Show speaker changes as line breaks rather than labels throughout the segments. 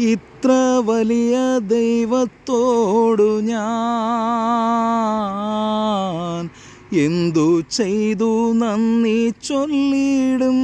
ഇത്ര വലിയ ദൈവത്തോടു ഞാൻ എന്തു ചെയ്തു നന്ദി ചൊല്ലിടും?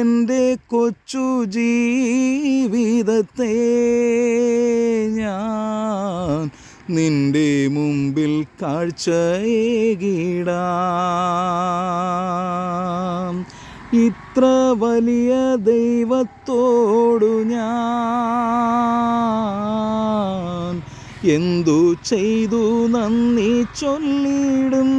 എന്റെ കൊച്ചു ജീവിതത്തെ ഞാൻ നിന്റെ മുമ്പിൽ കാഴ്ചയേകിടാം. ഇത്ര വലിയ ദൈവത്തോടു ഞാൻ എന്തു ചെയ്തു നന്ദി ചൊല്ലിടും?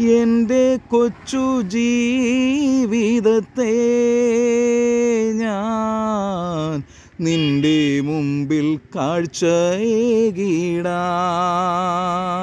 എന്റെ കൊച്ചു ജീവിതത്തെ ഞാൻ നിന്റെ മുമ്പിൽ കാഴ്ചയേകിടാം.